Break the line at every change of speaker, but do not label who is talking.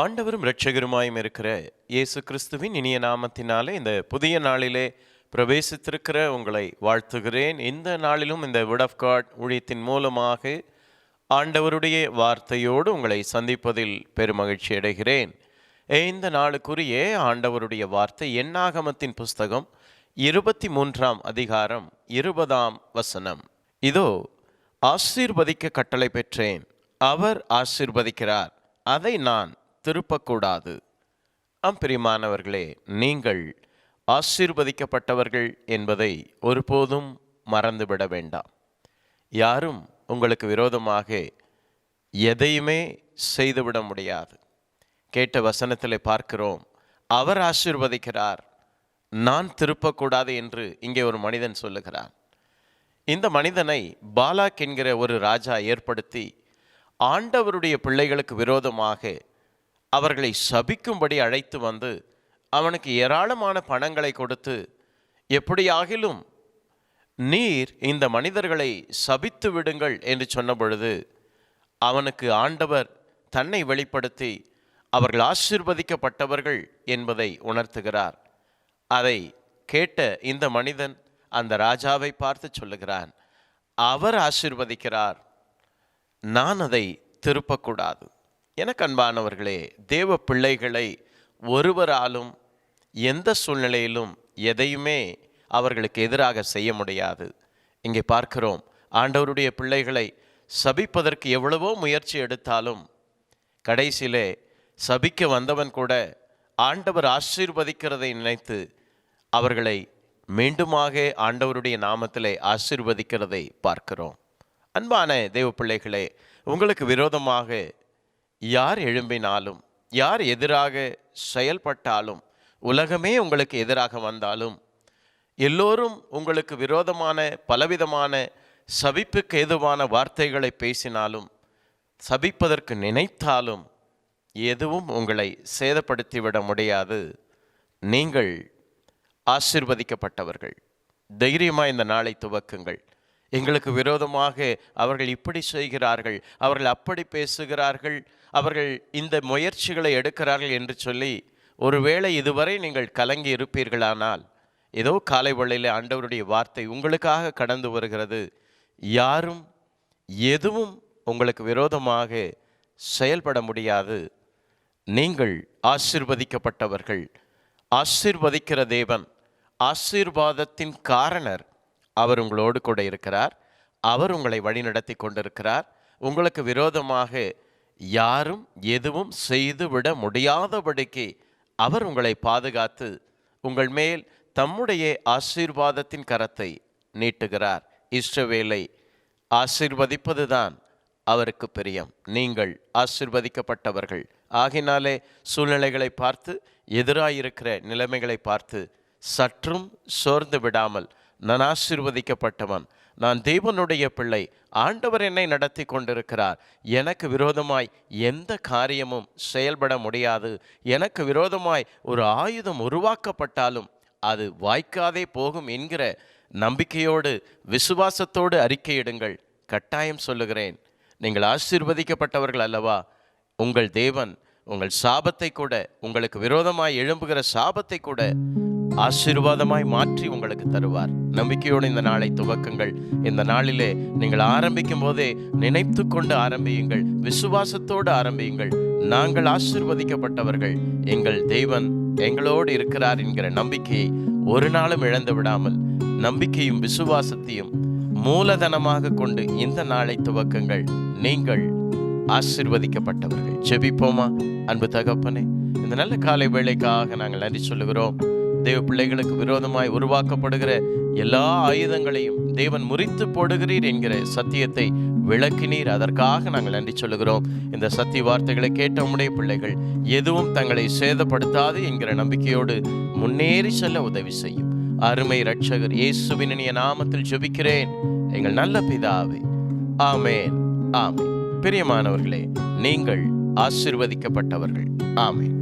ஆண்டவரும் இரட்சகருமாயும் இருக்கிற இயேசு கிறிஸ்துவின் இனிய நாமத்தினாலே இந்த புதிய நாளிலே பிரவேசித்திருக்கிற உங்களை வாழ்த்துகிறேன். இந்த நாளிலும் இந்த விட் ஆஃப் காட் ஊழியத்தின் மூலமாக ஆண்டவருடைய வார்த்தையோடு உங்களை சந்திப்பதில் பெருமகிழ்ச்சி அடைகிறேன். இந்த நாளுக்குரிய ஆண்டவருடைய வார்த்தை எண்ணாகமத்தின் புஸ்தகம் இருபத்தி மூன்றாம் அதிகாரம் இருபதாம் வசனம். இதோ ஆசீர்வதிக்க கட்டளை பெற்றேன். அவர் ஆசீர்வதிக்கிறார். அதை நான் திருப்பக்கூடாது. ஆம் பிரியமானவர்களே நீங்கள் ஆசீர்வதிக்கப்பட்டவர்கள் என்பதை ஒருபோதும் மறந்துவிட வேண்டாம். யாரும் உங்களுக்கு விரோதமாக எதையுமே செய்துவிட முடியாது. கேட்ட வசனத்தில் பார்க்கிறோம் அவர் ஆசீர்வதிக்கிறார் நான் திருப்பக்கூடாது என்று இங்கே ஒரு மனிதன் சொல்லுகிறான். இந்த மனிதனை பாலாக் என்கிற ஒரு ராஜா ஏற்படுத்தி ஆண்டவருடைய பிள்ளைகளுக்கு விரோதமாக அவர்களை சபிக்கும்படி அழைத்து வந்து அவனுக்கு ஏராளமான பணங்களை கொடுத்து எப்படியாகிலும் நீர் இந்த மனிதர்களை சபித்து விடுங்கள் என்று சொன்ன பொழுது அவனுக்கு ஆண்டவர் தன்னை வெளிப்படுத்தி அவர்கள் ஆசீர்வதிக்கப்பட்டவர்கள் என்பதை உணர்த்துகிறார். அதை கேட்ட இந்த மனிதன் அந்த ராஜாவை பார்த்து சொல்லுகிறான் அவர் ஆசிர்வதிக்கிறார் நான் அதை திருப்பக்கூடாது. எனக்கு அன்பானவர்களே தேவ பிள்ளைகளை ஒருவராலும் எந்த சூழ்நிலையிலும் எதையுமே அவர்களுக்கு எதிராக செய்ய முடியாது. இங்கே பார்க்கிறோம் ஆண்டவருடைய பிள்ளைகளை சபிப்பதற்கு எவ்வளவோ முயற்சி எடுத்தாலும் கடைசியிலே சபிக்க வந்தவன் கூட ஆண்டவர் ஆசீர்வதிக்கிறதை நினைத்து அவர்களை மீண்டுமாக ஆண்டவருடைய நாமத்திலே ஆசீர்வதிக்கிறதை பார்க்கிறோம். அன்பான தேவ பிள்ளைகளே உங்களுக்கு விரோதமாக யார் எழும்பினாலும் யார் எதிராக செயல்பட்டாலும் உலகமே உங்களுக்கு எதிராக வந்தாலும் எல்லோரும் உங்களுக்கு விரோதமான பலவிதமான சபிப்புக்கு ஏதுவான வார்த்தைகளை பேசினாலும் சபிப்பதற்கு நினைத்தாலும் எதுவும் உங்களை சேதப்படுத்திவிட முடியாது. நீங்கள் ஆசிர்வதிக்கப்பட்டவர்கள். தைரியமாக இந்த நாளை துவக்குங்கள். எங்களுக்கு விரோதமாக அவர்கள் இப்படி செய்கிறார்கள் அவர்கள் அப்படி பேசுகிறார்கள் அவர்கள் இந்த முயற்சிகளை எடுக்கிறார்கள் என்று சொல்லி ஒருவேளை இதுவரை நீங்கள் கலங்கி இருப்பீர்களானால் ஏதோ காலை வேளையில் ஆண்டவருடைய வார்த்தை உங்களுக்காக கடந்து வருகிறது. யாரும் எதுவும் உங்களுக்கு விரோதமாக செயல்பட முடியாது. நீங்கள் ஆசிர்வதிக்கப்பட்டவர்கள். ஆசிர்வதிக்கிற தேவன் ஆசீர்வாதத்தின் காரணர். அவர் உங்களோடு கூட இருக்கிறார். அவர் உங்களை வழிநடத்தி கொண்டிருக்கிறார். உங்களுக்கு விரோதமாக யாரும் எதுவும் செய்துவிட முடியாதபடிக்கு அவர் உங்களை பாதுகாத்து உங்கள் மேல் தம்முடைய ஆசீர்வாதத்தின் கரத்தை நீட்டுகிறார். இஷ்டவேலை ஆசிர்வதிப்பதுதான் அவருக்கு பிரியம். நீங்கள் ஆசிர்வதிக்கப்பட்டவர்கள். ஆகினாலே சூழ்நிலைகளை பார்த்து எதிராயிருக்கிற நிலைமைகளை பார்த்து சற்றும் சோர்ந்து விடாமல் நான் ஆசிர்வதிக்கப்பட்டவன். நான் தேவனுடைய பிள்ளை. ஆண்டவர் என்னை நடத்தி கொண்டிருக்கிறார். எனக்கு விரோதமாய் எந்த காரியமும் செயல்பட முடியாது. எனக்கு விரோதமாய் ஒரு ஆயுதம் உருவாக்கப்பட்டாலும் அது வாய்க்காதே போகும் என்கிற நம்பிக்கையோடு விசுவாசத்தோடு அறிக்கையிடுங்கள். கட்டாயம் சொல்லுகிறேன். நீங்கள் ஆசீர்வதிக்கப்பட்டவர்கள் அல்லவா? உங்கள் தேவன் உங்கள் சாபத்தை கூட உங்களுக்கு விரோதமாய் எழும்புகிற சாபத்தை கூட ஆசீர்வாதமாய் மாற்றி உங்களுக்கு தருவார். நம்பிக்கையோடு இந்த நாளை துவக்குங்கள். இந்த நாளிலே நீங்கள் ஆரம்பிக்கும் போதே நினைத்து கொண்டு ஆரம்பியுங்கள். விசுவாசத்தோடு ஆரம்பியுங்கள். நாங்கள் ஆசிர்வதிக்கப்பட்டவர்கள். எங்கள் தெய்வன் எங்களோடு இருக்கிறார் என்கிற நம்பிக்கையை ஒரு நாளும் இழந்து விடாமல் நம்பிக்கையும் விசுவாசத்தையும் மூலதனமாக கொண்டு இந்த நாளை துவக்குங்கள். நீங்கள் ஆசிர்வதிக்கப்பட்டவர்கள். ஜெபிப்போமா? அன்பு தகப்பனே இந்த நல்ல காலை வேலைக்காக நாங்கள் நன்றி சொல்லுகிறோம். தேவ பிள்ளைகளுக்கு விரோதமாய் உருவாக்கப்படுகிற எல்லா ஆயுதங்களையும் தேவன் முறித்து போடுகிறீர் என்கிற சத்தியத்தை விளக்கினீர். அதற்காக நாங்கள் நன்றி சொல்லுகிறோம். இந்த சத்திய வார்த்தைகளை கேட்ட உடைய பிள்ளைகள் எதுவும் தங்களை சேதப்படுத்தாது என்கிற நம்பிக்கையோடு முன்னேறி செல்ல உதவி செய்யும். அருமை ரட்சகர் இயேசுவினிய நாமத்தில் ஜெபிக்கிறேன். எங்கள் நல்ல பிதாவே ஆமேன் ஆமேன். பிரியமானவர்களே நீங்கள் ஆசிர்வதிக்கப்பட்டவர்கள். ஆமேன்.